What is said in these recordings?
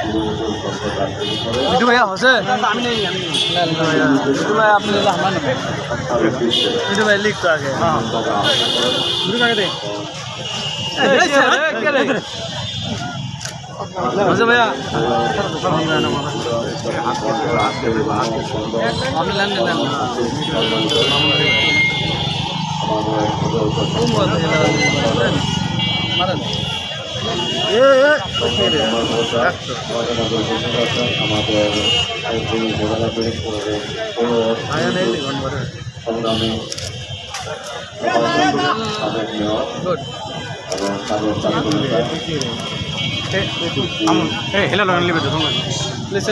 জায়গা মিঠু ভাইয়া হচ্ছে আমি নেই আমি মিঠু ভাই আপনি নিলে আমার নেবেন মিঠু ভাই লিখ তো আগে হ্যাঁ মিঠু কাকে দে হচ্ছে ভাইয়া আপনি লেন লেন মারেন আমাদের সংগ্রামী হেলো লাগান লিবে তো লিসে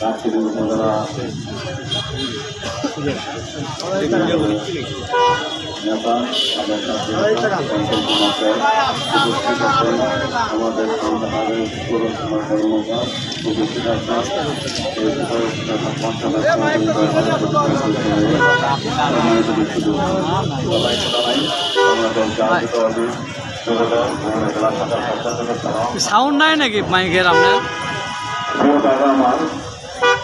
রাজশাহী উপজেলা নেতা আমাদের সাথে উপস্থিত সাউন্ড নাই নাকি? মাইকের আপনার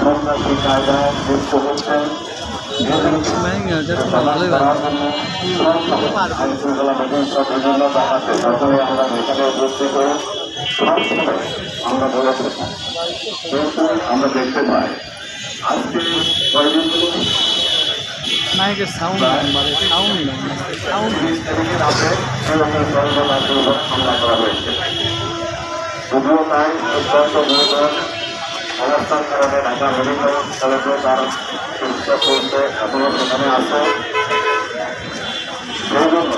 সন্ন্যাসী কায়দায় যুক্ত হচ্ছেন আমরা আমরা থাকি কিন্তু আমরা দেখতে পাই আজকে কয়েকদিন মাইকের সাউন্ড মানে সাউন্ড সাউন্ড হামলা করা অবস্থার কারণে ঢাকা মেডিকেল কলেজে তার চিকিৎসা চলছে। এখনও সেখানে আছে। সেই জন্য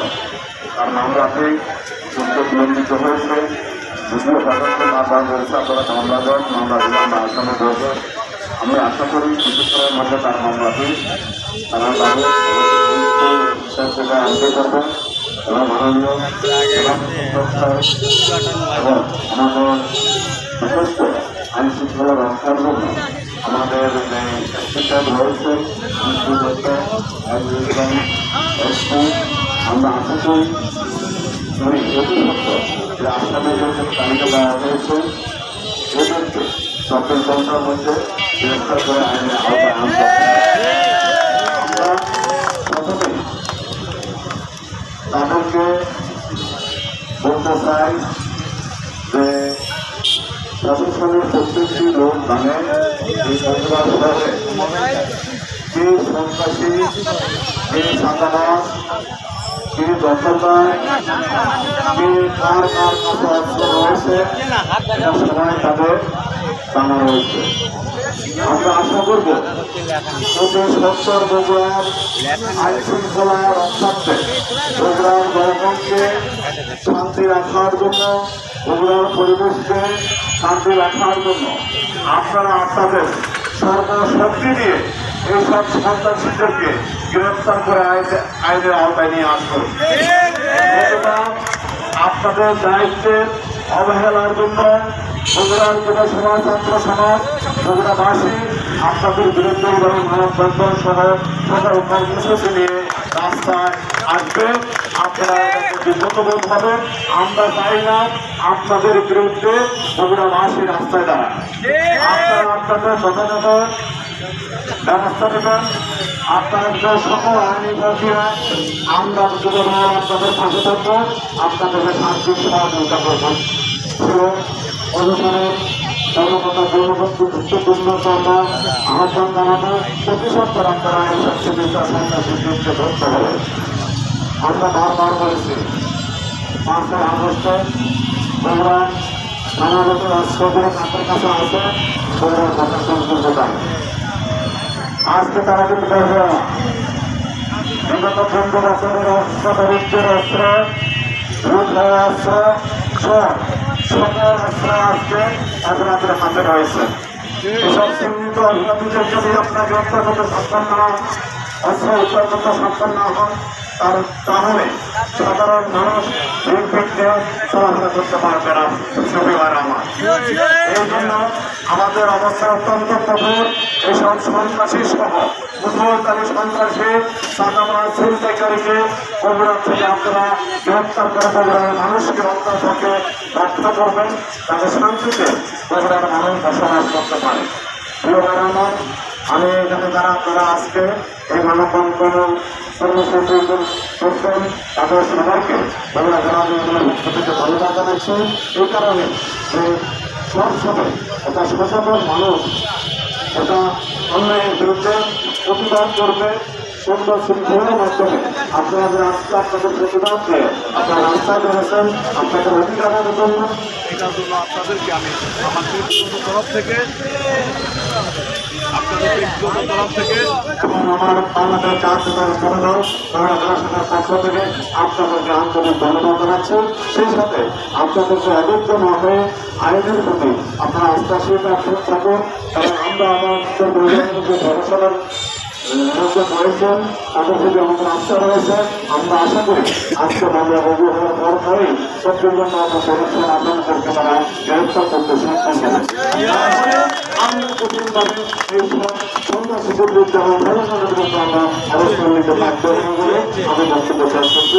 তার মামলাতেই কিন্তু বিলম্বিত হয়েছে। যদিও সাধারণত মামলা রয়েছে। আপনারা মামলা দেন মামলা দিলে আমরা আসামি করব আমি আশা করি কিছুক্ষণের মধ্যে তার মামলাটি তারা তাদের থেকে আনতে করবেন এবং মাননীয় এবং আমাদের বিশেষ করে আইন শৃঙ্খলা রক্ষার জন্য আমাদের শিক্ষক রয়েছে আমরা আশা করি উনি অতি সত্য যে আসামের যে তালিকা দেওয়া হয়েছে, এদেরকে সরকার ঘণ্টার মধ্যে গ্রেফতার করে আইনের আওতায় আনতে জানে এই বগুড়া শহরে কে সন্ত্রাসী কে সাদাবাস কে দখলদার কে কার কার কাছে রয়েছে এটা সবাই তাদের জানা রয়েছে আমরা আশা করব প্রতি সত্তর বগুড়ার আইন শৃঙ্খলা রক্ষার্থে বগুড়ার জনগণকে শান্তি রাখার জন্য বগুড়ার পরিবেশকে শান্তি রাখার জন্য আপনারা আপনাদের সর্বশক্তি দিয়ে এইসব সন্ত্রাসীদেরকে গ্রেপ্তার করে আইনে- আইনের আওতায় নিয়ে আসুন। বন্ধুরা, আপনাদের দায়িত্বের অবহেলার জন্য বগুড়ার যুব সমাজ ছাত্র সমাজ বগুড়াবাসী আপনাদের বিরুদ্ধে এবং মানববন্ধন সহ সকল কর্মসূচি নিয়ে রাস্তায় আসবে। আপনারা বিব্রতবোধ হবেন। আমরা চাই না আপনাদের বিরুদ্ধে বগুড়াবাসী রাস্তায় দাঁড়ান আপনারা আপনাদের যথাযথ ব্যবস্থা নেবেন। আপনাদের সকল আইনি প্রক্রিয়া আমরা যুবদল আপনাদের পাশে থাকব আপনাদেরকে সার্বিক সহযোগিতা করব। অনুষ্ঠানের কথা, আহ্বান জানানো, প্রতিশোধ পরম্পরা এই আমরা বারবার বলেছি পাঁচই আগস্টে তোমরা নানাগত রাষ্ট্রগুলো তাদের কাছে আছে আজকে তারা কিন্তু বলবে বিগত পনেরো বছরের অস্ত্র দরিদ্রের অস্ত্র রুদ্রের না না হন তার তাহলে সাধারণ মানুষ নির্বিঘ্নে চলাফেরা করতে পারবে না। সুবিধার আমার, এই জন্য আমাদের অবস্থা অত্যন্ত কঠোর। এসব সন্ত্রাসী সহ মুসলমানকারী সন্ত্রাসী সাদামার ছিনতাইকারীকে কবরা থেকে আপনারা গ্রেপ্তার করে কবরার মানুষকে হত্যা থেকে রক্ষা করবেন। তাদের শান্তিতে কবরার মানুষ বসবাস করতে পারে। প্রিয় আমার আমি এখানে যারা আপনারা আজকে এই মানববন্ধন কর্মসূচি করছেন, তাদের সবাইকে আমরা জানাবেন থেকে ধন্যবাদ জানাচ্ছি। এই কারণে যে সবসময় একটা সচেতন মানুষ এটা অন্যায়ের বিরুদ্ধে প্রতিবাদ করবে, সুন্দর শৃঙ্খলার মাধ্যমে আপনারা যে আজকে আপনাদের প্রতিবাদ দিয়ে আপনারা রাস্তায় বেরোছেন আপনাদের অধিকারের জন্য। এটার জন্য আপনাদেরকে আমি আমার তরফ থেকে ব্যক্তিগত তরফ থেকে এবং আমার বাংলাদেশ জাতীয় জনদল বাংলা জনসংখ্যার পক্ষ থেকে আপনাদেরকে আন্তরিক ধন্যবাদ জানাচ্ছি। সেই সাথে আপনাদেরকে অযোগ্য আমরা রয়েছে। আমরা আশা করি আজকে আমরা রোগী হওয়ার পর পরেই সত্যের জন্য করতে সক্ষম হবে। আমরা কঠিনভাবে এই সন্ত্রাসীদের বিরুদ্ধে এবং ধর্মের বিরুদ্ধে আমরা অবস্থান নিতে থাকব বলে আমি বক্তব্য শেষ করছি।